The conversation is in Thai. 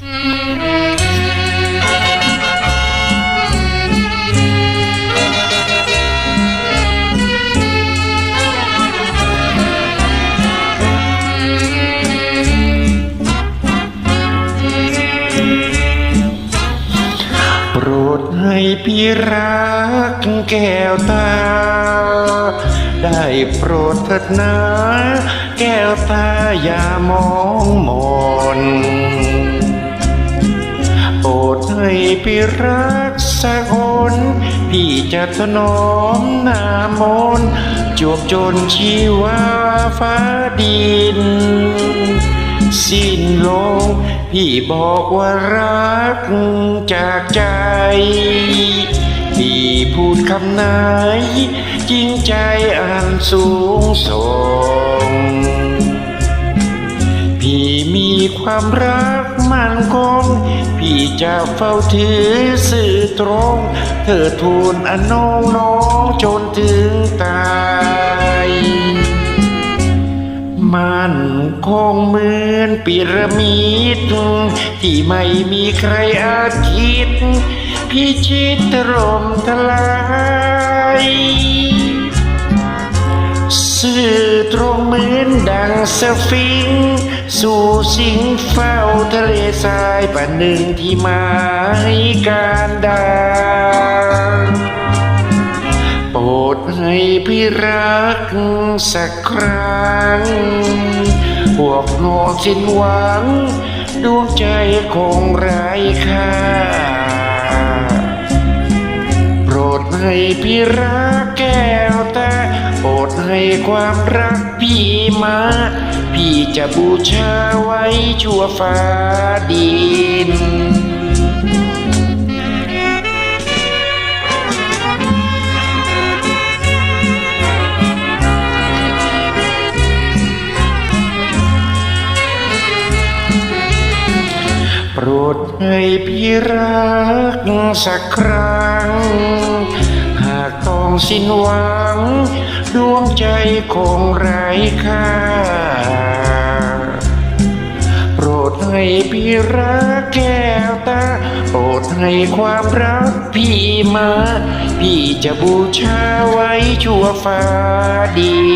โปรดให้พี่รักแก้วตา ได้โปรดเถิดนาแก้วตาอย่ามองมน ให้พี่รักสักคนพี่จะถนอมนามนจวบจนชีวาฟ้าดิน สิ้นลง พี่บอกว่ารักจากใจ พี่พูดคำไหน จริงใจอันสูงส่ง พี่มีความรักมั่นคงพี่จะเฝ้าถือสื่อตรง เธอทูลอนงน้องจนถึงตายมันคงเหมือนปิรามิดที่ไม่มีใครอาจคิด พิชิตถล่มทลาย สื่อตรงเหมือนดังสฟิงสู่สิงเฝ้าทะเลทรายป่าหนึ่งที่หมายการดาโปรดให้พี่รักสักครั้งพวกโนสิ้นหวัง ดวงใจคงไร้ค่า ให้พี่รักแก้วตาโปรดให้ความรักพี่มา พี่จะบูชาไว้ชั่วฟ้าดินโปรดให้พี่รักสักครั้งหากต้อง สิ้นหวัง ดวงใจคงไร้ค่า โปรดให้พี่รักแก้วตา โปรดให้ความรักพี่มา พี่จะบูชาไว้ชั่วฟ้าดี